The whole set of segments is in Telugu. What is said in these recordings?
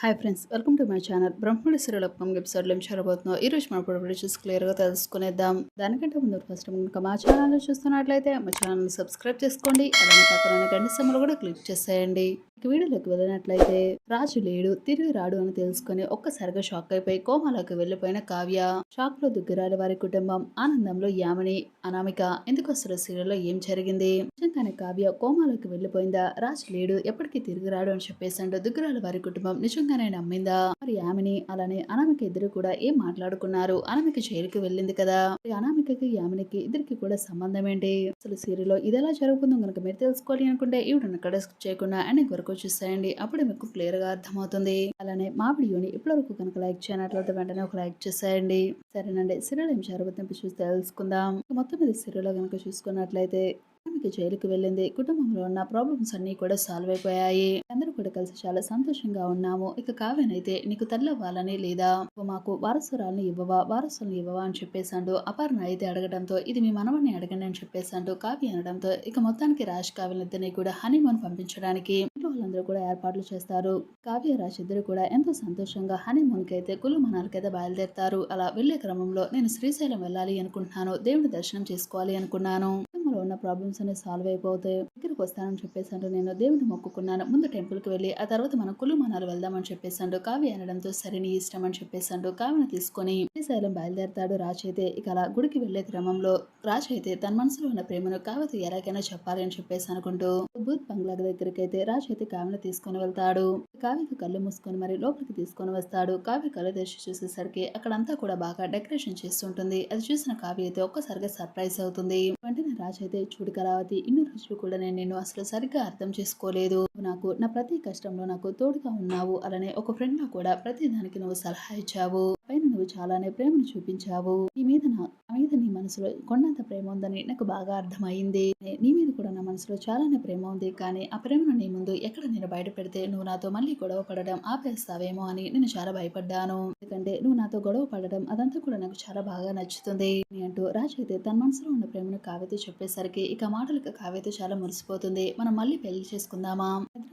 Hi friends welcome to my channel Brahmamudi serial upcoming ఎపిసోడ్లో ఏం చేరబోతున్నాం ఈ రోజు మన ఇప్పుడు క్లియర్ క్లియర్గా తెలుసుకునేద్దాం. దానికంటే ముందు ఫస్ట్ కనుక మా ఛానల్ చూస్తున్నట్లయితే మా ఛానల్ సబ్స్క్రైబ్ చేసుకోండి. అలానే పక్కన గంట సమ్మలు కూడా క్లిక్ చేసేయండి. వీడియోలోకి వెళ్ళినట్లయితే రాజు లేడు తిరిగి రాడు అని తెలుసుకుని ఒక్కసారిగా షాక్ అయిపోయి కోమాలోకి వెళ్ళిపోయిన కావ్య. షాక్లో దుగ్గిరాలి వారి కుటుంబం ఆనందంలో యామిని అనామిక ఎందుకు అసలు సీరియల్లో ఏం జరిగింది? నిజంగానే కావ్య కోమాలోకి వెళ్ళిపోయిందా రాజు లేడు ఎప్పటికీ తిరిగి రాడు అని చెప్పేసాడు దుగ్గిరాల వారి కుటుంబం నిజంగానే నమ్మిందా? మరి యామిని అలానే అనామిక ఇద్దరు కూడా ఏం మాట్లాడుకున్నారు? అనామిక జైలుకి వెళ్ళింది కదా? అనామికకి యామినికి ఇద్దరికి కూడా సంబంధం ఏంటి? అసలు సీరియల్లో ఇది ఎలా జరుగుతుందో కనుక మీరు తెలుసుకోవాలి అనుకుంటే ఈవిడ వీడియోని చేయకుండా ఎండింగ్ వరకు చూసేయండి అప్పుడు మీకు క్లియర్గా అర్థమవుతుంది. అలానే మా వీడియోని ఇప్పటివరకు కనుక లైక్ చేయనట్లయితే వెంటనే ఒక లైక్ చేసేయండి. సరేనండి. సిరియల్ ఏం జరుగుతుంది చూసి తెలుసుకుందాం. మొత్తం మీద సీరియల్ కనుక చూసుకున్నట్లయితే ఆమెకి జైలుకి వెళ్ళింది. కుటుంబంలో ఉన్న ప్రాబ్లమ్స్ అన్ని కూడా సాల్వ్ అయిపోయాయి. అందరూ కూడా కలిసి చాలా సంతోషంగా ఉన్నాము. ఇక కావ్యనైతే నీకు తల్లవ్వాలని లేదా? మాకు వారసురాలను ఇవ్వవా? వారసులను ఇవ్వవా? అని చెప్పేసాడు అపర్ణ అయితే అడగడంతో ఇది మీ మనవని అడగండి అని చెప్పేసాడు కావ్య అనడంతో ఇక మొత్తానికి రాజ్ కావ్యనిద్దరిని కూడా హనీమూన్ పంపించడానికి ఇంట్లో వాళ్ళందరూ కూడా ఏర్పాట్లు చేస్తారు. కావ్య రాజ్ ఇద్దరు కూడా ఎంతో సంతోషంగా హనీమూన్కి అయితే కులు మనాలకైతే బయలుదేరుతారు. అలా వెళ్ళే క్రమంలో నేను శ్రీశైలం వెళ్ళాలి అనుకుంటున్నాను. దేవుని దర్శనం చేసుకోవాలి అనుకున్నాను. కుటుంబంలో ఉన్న ప్రాబ్లమ్స్ అనేవి సాల్వ్ అయిపోతాయి. ఇక్కడికి వస్తానని చెప్పేసాడు నేను దేవుని మొక్కుకున్నాను. ముందు టెంపుల్కి వెళ్ళి ఆ తర్వాత మన కులుమానాలు వెళ్దామని చెప్పేసాడు కావ్య అనడంతో సరే నీ ఇష్టం అని చెప్పేసాడు కావ్యను తీసుకొని శ్రీశైలం బయలుదేరతాడు రాజ్ అయితే ఇక అలా గుడికి వెళ్ళే క్రమంలో రాజ్ అయితే తన మనసులో ఉన్న ప్రేమను కావ్యతో ఎలాగైనా చెప్పాలి అని చెప్పేసి అనుకుంటూ బూత్ బంగ్లా దగ్గరికి అయితే రాజు అయితే కావ్యను తీసుకొని వెళ్తాడు. కావ్యకి కళ్ళు మూసుకొని మరి లోపలికి తీసుకొని వస్తాడు. కావ్య కళ్ళు తెరిచి చూసేసరికి అక్కడంతా కూడా బాగా డెకరేషన్ చేస్తుంటుంది అది చూసిన కావ్య అయితే ఒక్కసారిగా సర్ప్రైజ్ అవుతుంది. వెంటనే రాజు అయితే చూడు కళావతి ఇన్ని రోజులు కూడా నేను నిన్ను అసలు సరిగ్గా అర్థం చేసుకోలేదు. నాకు నా ప్రతి కష్టంలో నాకు తోడుగా ఉన్నావు. అలానే ఒక ఫ్రెండ్లో కూడా ప్రతి దానికి నువ్వు సలహా ఇచ్చావు. పైన నువ్వు చాలానే ప్రేమను చూపించావు. నీ మీద నా మీద నీ మనసులో కొండంత ప్రేమ ఉందని నాకు బాగా అర్థమైంది. నీ మీద కూడా నా మనసులో చాలానే ప్రేమ ఉంది. కానీ ఆ ప్రేమను నీ ముందు ఎక్కడ నేను బయట పెడితే నువ్వు నాతో మళ్ళీ గొడవ పడడం ఆపేస్తావేమో అని నేను చాలా భయపడ్డాను. ఎందుకంటే నువ్వు నాతో గొడవ పడడం అదంతా కూడా నాకు చాలా బాగా నచ్చుతుంది. అని అంటూ రాజ్ అయితే తన మనసులో ఉన్న ప్రేమను కావ్యతో చెప్పేసరికి ఇక మాటలకు కావ్యతో చాలా మురిసిపోతుంది. మనం మళ్ళీ పెళ్ళి చేసుకుందామా?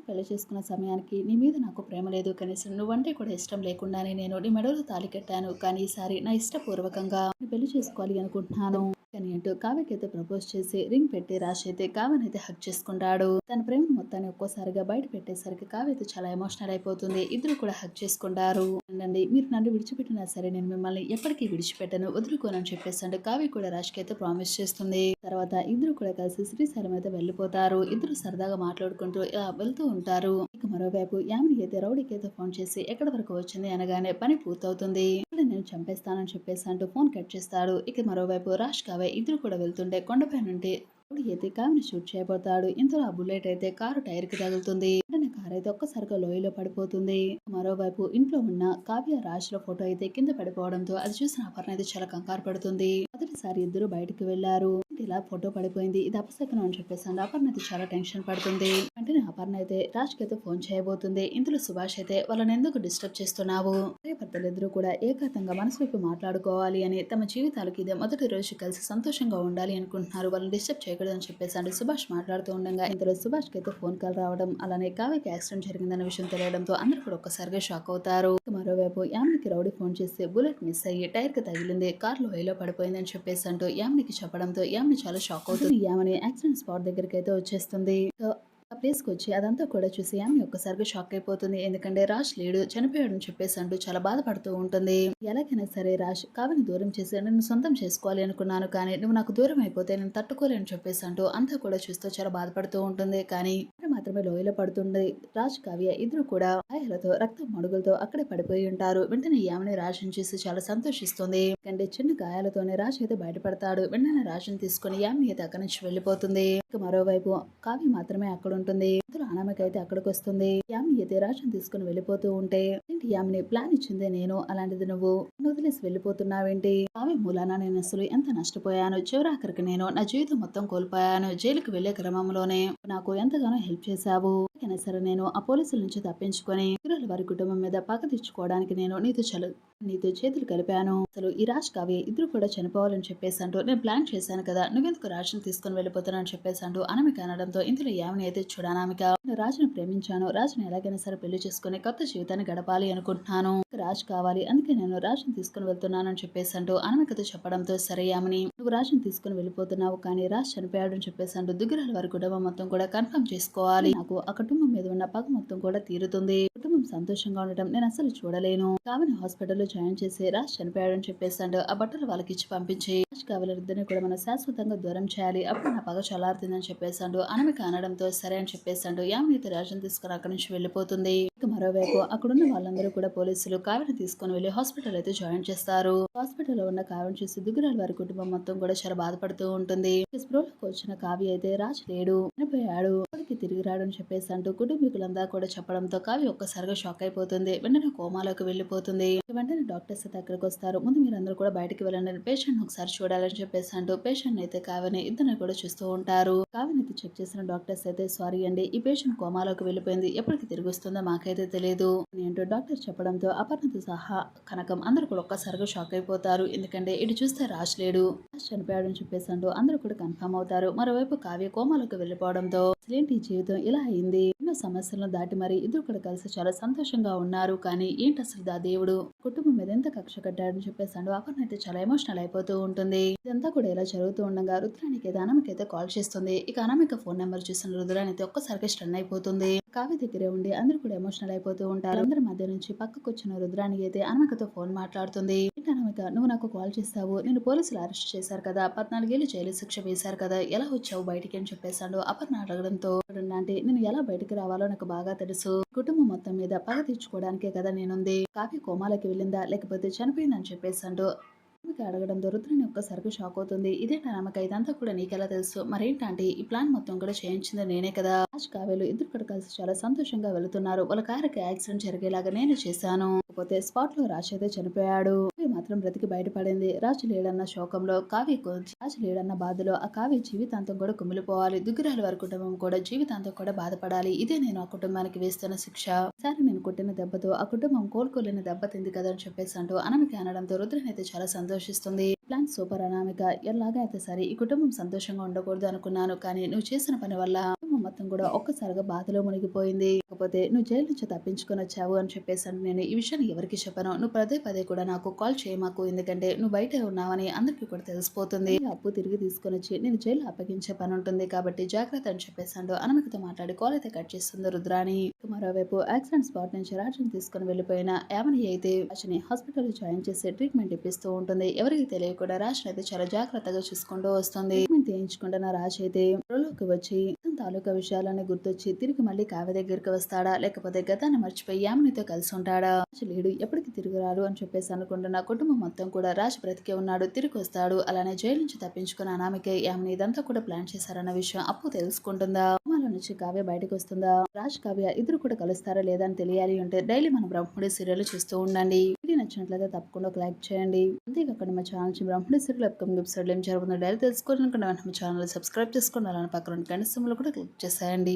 పెళ్ళి చేసుకున్న సమయానికి నీ మీద నాకు ప్రేమ లేదు. కనీసం నువ్వంటే కూడా ఇష్టం లేకుండానే నేను నీ మెడలో తాలి కట్టాను. కానీ ఈసారి నా ఇష్టపూర్వకంగా నేను పెళ్ళి చేసుకోవాలి అనుకుంటున్నాను అని అంటూ కావ్యకైతే ప్రపోజ్ చేసి రింగ్ పెట్టి రాజ్ అయితే కావ్యనైతే హక్ చేసుకుంటాడు. తన ప్రేమ మొత్తాన్ని ఒక్కోసారిగా బయట పెట్టేసరికి కావ్య అయితే చాలా ఎమోషనల్ అయిపోతుంది. ఇద్దరు కూడా హక్ చేసుకుంటారు. అండి మీరు నన్ను విడిచిపెట్టినా సరే నేను మిమ్మల్ని ఎప్పటికీ విడిచిపెట్టను వదులుకోనని చెప్పేసి కావ్య కూడా రాజ్కి అయితే ప్రామిస్ చేస్తుంది. తర్వాత ఇద్దరు కూడా కలిసి శ్రీశైలం అయితే వెళ్ళిపోతారు. ఇద్దరు సరదాగా మాట్లాడుకుంటూ ఇలా వెళ్తూ ఉంటారు. ఇక మరోవైపు యామిని అయితే రౌడీకి అయితే ఫోన్ చేసి ఎక్కడి వరకు వచ్చింది అనగానే పని పూర్తవుతుంది. "ఇప్పుడు నేను చంపేస్తానని చెప్పేసి అంటూ ఫోన్ కట్ చేస్తాడు. ఇక మరోవైపు రాష్ కావ్య ఇద్దరు కూడా వెళ్తుంటే కొండపై నుండి రౌడీ అయితే కావిని షూట్ చేయబోతాడు. ఇంతలో ఆ బుల్లెట్ అయితే కారు టైర్కి తగులుతుంది. వెంటనే కారు అయితే ఒక్కసారిగా లోయలో పడిపోతుంది. మరోవైపు ఇంట్లో ఉన్న కావ్య రాజుల ఫోటో అయితే కింద పడిపోవడంతో అది చూసిన అపర్ణ అయితే చాలా కంగారు పడుతుంది. మొదటిసారి ఇద్దరు బయటకు వెళ్ళారు ఇలా ఫోటో పడిపోయింది. ఇది అపశకనం అని చెప్పేసి అండి అపర్ణ అయితే చాలా టెన్షన్ పడుతుంది. వెంటనే అపర్ణ అయితే రాజ్కి అయితే ఫోన్ చేయబోతుంది. ఇందులో సుభాష్ అయితే వాళ్ళని ఎందుకు డిస్టర్బ్ చేస్తున్నావు? భర్తలిద్దరూ కూడా ఏకాంతంగా మనసు వైపు మాట్లాడుకోవాలి అని తమ జీవితాలకి ఇదే మొదటి రోజు కలిసి సంతోషంగా ఉండాలి అనుకుంటున్నారు. వాళ్ళని డిస్టర్బ్ చేయకూడదు అని చెప్పేసి సుభాష్ మాట్లాడుతూ ఉండగా ఇందులో సుభాష్కి అయితే ఫోన్ కాల్ రావడం అలానే కావ్యకి యాక్సిడెంట్ జరిగిందన్న విషయం తెలియడంతో అందరూ కూడా ఒక్కసారిగా షాక్ అవుతారు. మరోవైపు యామ్నికి రౌడీ ఫోన్ చేస్తే బుల్లెట్ మిస్ అయ్యి టైర్కి తగిలింది. కార్లో పడిపోయిందని చెప్పేసి అంటూ యామ్నికి చెప్పడంతో యామిని చాలా షాక్ అవుతుంది. యామిని యాక్సిడెంట్ స్పాట్ దగ్గరికి అయితే వచ్చేస్తుంది. సో ప్లేస్కి వచ్చి అదంతా కూడా చూసి ఆమె ఒక్కసారిగా షాక్ అయిపోతుంది. ఎందుకంటే రాజ్ లేడు చనిపోయాడని చెప్పేసి అంటూ చాలా బాధపడుతూ ఉంటుంది. ఎలాగైనా సరే రాజ్ కావిని దూరం చేసి నన్ను సొంతం చేసుకోవాలి అనుకున్నాను కానీ నువ్వు నాకు దూరం అయిపోతే నేను తట్టుకోలేని చెప్పేసి అంటూ అంతా కూడా చూస్తూ చాలా బాధపడుతూ ఉంటుంది. కానీ మాత్రమే లోయలో పడుతుంది. రాజ్ కావ్య ఇద్దరు కూడా గాయాలతో రక్తం మడుగులతో అక్కడే పడిపోయి ఉంటారు. వెంటనే ఆమెని రాజుని చూసి చాలా సంతోషిస్తుంది. ఎందుకంటే చిన్న గాయాలతోనే రాజు అయితే బయటపడతాడు. వెంటనే రాజుని తీసుకుని యామిని అయితే అక్కడి నుంచి వెళ్ళిపోతుంది. ఇక మరోవైపు కావ్య మాత్రమే అక్కడ ఉంటుంది. ఇద్దరు అనామిక అయితే అక్కడికి వస్తుంది యామిని అయితే రాజుని తీసుకుని వెళ్ళిపోతూ ఉంటే ఏంటి యామిని ప్లాన్ ఇచ్చిందే నేను? అలాంటిది నువ్వు వదిలేసి వెళ్ళిపోతున్నావేంటి? ఆమె మూలానా నేను అసలు ఎంత నష్టపోయాను? చివరాఖరికి నేను నా జీవితం మొత్తం కోల్పోయాను. జైలుకి వెళ్ళే క్రమంలోనే నాకు ఎంతగానో హెల్ప్ చేశావు. ఎలాగైనా సరే నేను ఆ పోలీసుల నుంచి తప్పించుకొని విగ్రహాల వారి కుటుంబం మీద పగ తెచ్చుకోవడానికి నేను నీతో చలు నీతో చేతులు కలిపాను. అసలు ఈ రాజ్ కావ్య ఇద్దరు కూడా చనిపోవాలని చెప్పేసి అంటూ నేను ప్లాన్ చేశాను కదా నువ్వెందుకు రాజుని తీసుకొని వెళ్ళిపోతానని చెప్పేసి అంటూ అనమిక అనడంతో ఇందులో ఏమని అయితే చూడనామిక నేను రాజుని ప్రేమించాను రాజుని ఎలాగైనా సరే పెళ్ళి చేసుకుని కొత్త జీవితాన్ని గడపాలి అనుకుంటున్నాను. రాజు కావాలి అందుకే నేను రాజుని తీసుకుని వెళ్తున్నానని చెప్పేసి అంటూ అనమికతో చెప్పడంతో సరే యామిని నువ్వు రాజుని తీసుకుని వెళ్ళిపోతున్నావు కానీ రాజు చనిపోయాడు అని చెప్పేసి అంటూ దుగ్గిరాల వారి కుటుంబం మొత్తం కూడా కన్ఫర్మ్ చేసుకోవాలి. నాకు అక్కడ కుటుంబం మీద ఉన్న పగ మొత్తం కూడా తీరుతుంది. కుటుంబం సంతోషంగా ఉండటం నేను అసలు చూడలేను. కావిని హాస్పిటల్లో జాయిన్ చేసి రాజ్ చనిపోయాడని చెప్పేసాడు ఆ బట్టలు వాళ్ళకి ఇచ్చి పంపించి రాజ్ కావాలిద్దరిని కూడా మనం శాశ్వతంగా దూరం చేయాలి. అప్పుడు నా పగ చల్లారుతుందని చెప్పేశాడు. అనమిక అనడంతో సరే అని చెప్పేశాడు. యామిని రాజును తీసుకుని అక్కడి నుంచి వెళ్ళిపోతుంది. ఇక మరోవైపు అక్కడున్న వాళ్ళందరూ కూడా పోలీసులు కావిని తీసుకుని వెళ్ళి హాస్పిటల్ అయితే జాయిన్ చేస్తారు. హాస్పిటల్లో ఉన్న కావిని చూసి దుగ్గురాల వారి కుటుంబం మొత్తం కూడా చాలా బాధపడుతూ ఉంటుంది. ఇక వచ్చిన కావ్య అయితే రాజ్ లేడు. చనిపోయాడు. ఇప్పటికి తిరిగి రాడు చెప్పేసి అంటూ కుటుంబీకులంతా కూడా చెప్పడంతో కావ్య ఒక్కసారిగా షాక్ అయిపోతుంది. వెంటనే కోమాలోకి వెళ్ళిపోతుంది. వెంటనే డాక్టర్స్ అయితే అక్కడికి వస్తారు. ముందు మీరందరూ కూడా బయటికి వెళ్ళండి పేషెంట్ ఒకసారి చూడాలని చెప్పేసి అంటూ పేషెంట్ అయితే కావ్యని ఇద్దరిని కూడా చూస్తూ ఉంటారు. కావ్యని అయితే చెక్ చేసిన డాక్టర్స్ అయితే సారీ అండి. ఈ పేషెంట్ కోమాలోకి వెళ్ళిపోయింది. ఎప్పటికి తిరిగి వస్తుందో మాకైతే తెలియదు ఏంటో డాక్టర్ చెప్పడంతో అపర్ణతో సహా కనకం అందరూ కూడా ఒక్కసారిగా షాక్ అయిపోతారు. ఎందుకంటే ఇటు చూస్తే రాజ్ లేడు. రాజ్ చనిపోయాడు అని చెప్పేసి అంటూ అందరూ కూడా కన్ఫర్మ్ అవుతారు. మరోవైపు కావ్య కోమాలోకి వెళ్ళిపోవడంతో అసలేంటి ఈ జీవితం? ఇలా అయింది? ఎన్నో సమస్యలను దాటి మరి ఇద్దరు కూడా కలిసి చాలా సంతోషంగా ఉన్నారు. కానీ ఏంటి అసలు దా దేవుడు? కుటుంబం మీద ఎంత కక్ష కట్టాడని చెప్పేసి అంటూ అపర్ణ అయితే చాలా ఎమోషనల్ అయిపోతూ ఉంటుంది. ఇదంతా కూడా ఇలా జరుగుతూ ఉండగా రుద్రానికి అయితే అనామిక అయితే కాల్ చేస్తుంది. ఇక అనామిక ఫోన్ నెంబర్ చూసిన రుద్రాని అయితే ఒక్కసారిగా స్టన్ అయిపోతుంది. కావ్య దగ్గరే ఉండి అందరూ కూడా ఎమోషనల్ అయిపోతూ ఉంటారు. అందరి మధ్య నుంచి పక్కకు వచ్చిన రుద్రానికి అయితే అనామికతో ఫోన్ మాట్లాడుతుంది. అనామిక నువ్వు నాకు కాల్ చేస్తావు. నేను పోలీసులు అరెస్ట్ చేశారు కదా. పద్నాలుగేళ్ళు జైలు శిక్ష వేశారు కదా. ఎలా వచ్చావు బయటికి అని చెప్పేశాడు అపర్ణ అడగడంతో అంటే నేను ఎలా బయటకు రావాలో నాకు బాగా తెలుసు. కుటుంబం మొత్తం మీద పగ తీర్చుకోవడానికే కదా నేనుంది. కాఫీ కోమాలకి వెళ్ళిందా? లేకపోతే చనిపోయిందని చెప్పేశాడు. ఆమెకి అడగడంతో రుద్రుని ఒక్కసారికి షాక్ అవుతుంది. ఇదేంటి నమ్మక. ఇదంతా కూడా నీకెలా తెలుసు? మరేంటంటే? ఈ ప్లాన్ మొత్తం కూడా చేయించింది నేనే కదా. రాజ్ కావేలు ఇద్దరు కూడా కలిసి చాలా సంతోషంగా వెళుతున్నారు. వాళ్ళ కారుకి యాక్సిడెంట్ జరిగేలాగా నేను చేశాను. కాకపోతే స్పాట్లో రాజ్ అయితే చనిపోయాడు. మాత్రం బ్రతికి బయటపడింది. రాజు లేడన్న శోకంలో కావ్య రాజు లేడన్న బాధలో ఆ కావ్య జీవితాంతం కూడా కుమిలిపోవాలి. దుగ్గిరాల వారి కుటుంబం కూడా జీవితాంతం కూడా బాధపడాలి. ఇదే నేను ఆ కుటుంబానికి వేస్తున్న శిక్ష. సరే నేను కొట్టిన దెబ్బతో ఆ కుటుంబం కోలుకోలేని దెబ్బ తింది కదా అని చెప్పేసి అంటూ అనమికి అనడంతో రుద్రని అయితే చాలా సంతోషిస్తుంది. Plan super Anamika. ఎలాగా అయితే సరే ఈ కుటుంబం సంతోషంగా ఉండకూడదు అనుకున్నాను. కానీ నువ్వు చేసిన పని వల్ల కుటుంబం మొత్తం కూడా ఒక్కసారిగా బాధలో మునిగిపోయింది. కాకపోతే నువ్వు జైలు నుంచి తప్పించుకొని వచ్చావు అని చెప్పేసి నేను ఈ విషయాన్ని ఎవరికి చెప్పను. నువ్వు పదే పదే కూడా నాకు కాల్ చేయమాకు ఎందుకంటే నువ్వు బయట ఉన్నావని అందరికీ కూడా తెలిసిపోతుంది. అప్పు తిరిగి తీసుకొని వచ్చి నేను జైలు అప్పగించే పని ఉంటుంది కాబట్టి జాగ్రత్త అని చెప్పేసాడు అనమికతో మాట్లాడి కాల్ అయితే కట్ చేస్తుంది రుద్రాని మరోవైపు యాక్సిడెంట్ స్పాట్ నుంచి రాజుని తీసుకొని వెళ్ళిపోయిన యామని అయితే రాజుని హాస్పిటల్ జాయిన్ చేసి ట్రీట్మెంట్ ఇప్పిస్తూ ఉంటుంది. ఎవరికి తెలియకుండా రాజుని అయితే చాలా జాగ్రత్తగా చూసుకుంటూ వస్తుంది. ట్రీట్మెంట్ చేయించుకుంటున్న రాజు అయితే త్వరలోకి వచ్చి తాలూకా విషయాలని గుర్తొచ్చి తిరిగి మళ్ళీ కావ్య దగ్గరికి వస్తాడా? లేకపోతే గతాన్ని మర్చిపోయి యామినితో కలిసి ఉంటాడా లేడు. ఎప్పటికి తిరిగి రాడు అని చెప్పేసి అనుకుంటున్న కుటుంబం మొత్తం కూడా రాజు బ్రతికే ఉన్నాడు తిరిగి వస్తాడు. అలానే జైలు నుంచి తప్పించుకున్న అనామికే యామిని ఇదంతా కూడా ప్లాన్ చేశారన్న విషయం అప్పు తెలుసుకుంటుందా? నుంచి కావ్య బయటకు వస్తుందా? రాజ్ కావ్య ఇద్దరు కూడా కలుస్తారా లేదా అని తెలియాలి అంటే డైలీ మన బ్రహ్మడి సీరియల్ చూస్తూ ఉండండి. వీడియో నచ్చినట్లయితే తప్పకుండా ఒక లైక్ చేయండి. అంతేకాకుండా మా ఛానల్ నుంచి బ్రహ్ముడి సీరియల్ అప్కమింగ్ ఎపిసోడ్ ఏం జరుగుతుందో డైరెక్ట్ తెలుసుకోవాలనుకుంటే వెంటనే మా ఛానల్ సబ్స్క్రైబ్ చేసుకోండి. అలానే పక్కన గంట కూడా క్లిక్ చేసేయండి.